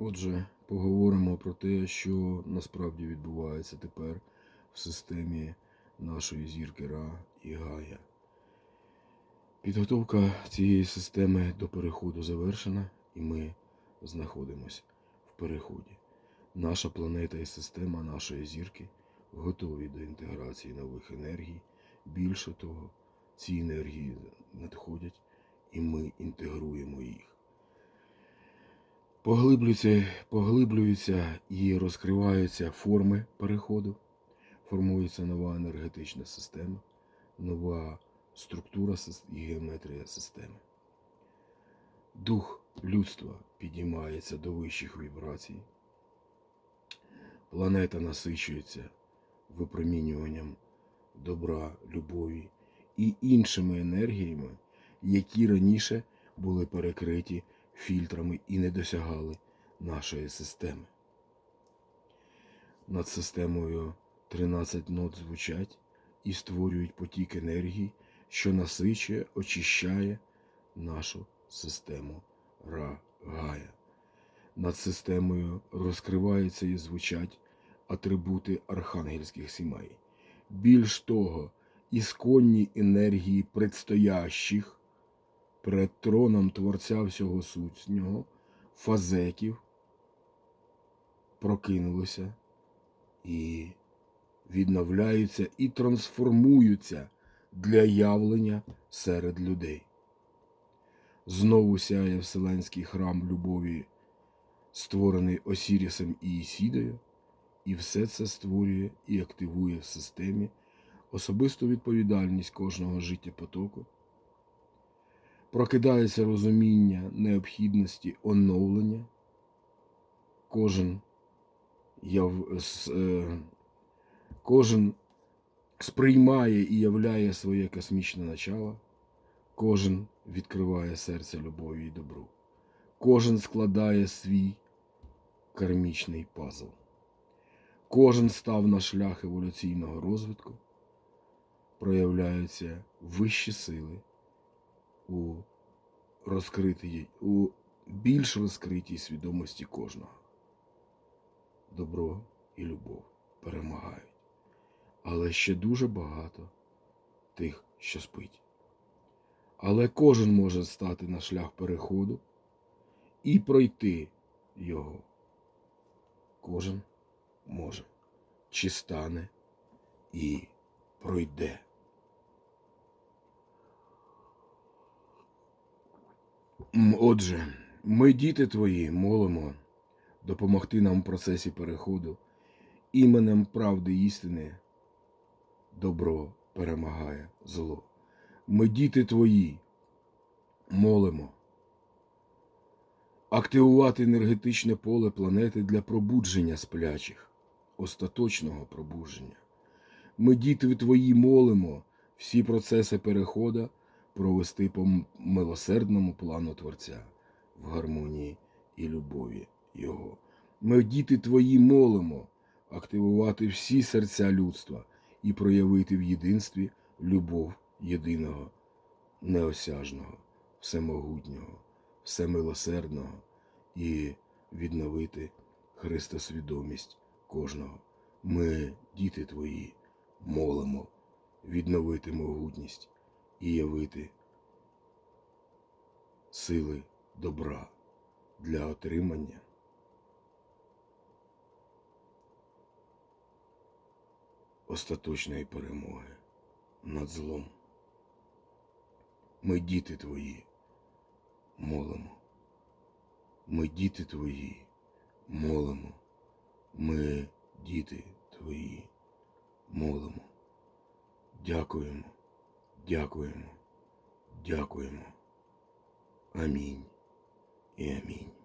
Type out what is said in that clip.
Отже, поговоримо про те, що насправді відбувається тепер в системі нашої зірки Ра і Гая. Підготовка цієї системи до переходу завершена, і ми знаходимося в переході. Наша планета і система нашої зірки готові до інтеграції нових енергій. Більше того, ці енергії надходять, і ми інтегруємо їх. Поглиблюються, поглиблюються і розкриваються форми переходу, формується нова енергетична система, нова структура і геометрія системи. Дух людства підіймається до вищих вібрацій. Планета насичується випромінюванням добра, любові і іншими енергіями, які раніше були перекриті фільтрами і не досягали нашої системи. Над системою 13 нот звучать і створюють потік енергії, що насичує, очищає нашу систему Ра-Гая. Над системою розкриваються і звучать атрибути архангельських сімей. Більш того, ісконні енергії предстоящих перед троном Творця всього сутнього, фазеків, прокинулися і відновляються і трансформуються для явлення серед людей. Знову сяє Вселенський храм любові, створений Осірісом і Ісідою, і все це створює і активує в системі особисту відповідальність кожного життєпотоку, прокидається розуміння необхідності оновлення. Кожен, с- е, кожен сприймає і являє своє космічне начало, кожен відкриває серце любові і добру, кожен складає свій кармічний пазл. Кожен став на шлях еволюційного розвитку, проявляються вищі сили у розкритій, у більш розкритій свідомості кожного. Добро і любов перемагають. Але ще дуже багато тих, що спить. Але кожен може стати на шлях переходу і пройти його. Кожен може, чи стане і пройде. Отже, ми, діти твої, молимо допомогти нам в процесі переходу іменем правди істини добро перемагає зло. Ми, діти твої, молимо активувати енергетичне поле планети для пробудження сплячих, остаточного пробудження. Ми, діти твої, молимо всі процеси переходу провести по милосердному плану Творця в гармонії і любові Його. Ми, діти твої, молимо активувати всі серця людства і проявити в єдинстві любов єдиного, неосяжного, всемогутнього, всемилосердного і відновити Христосвідомість кожного. Ми, діти твої, молимо відновити могутність і явити сили добра для отримання остаточної перемоги над злом. Ми, діти твої, молимо. Ми, діти твої, молимо. Ми, діти твої, молимо. Дякуємо, дякуємо, дякуємо. Амінь і амінь.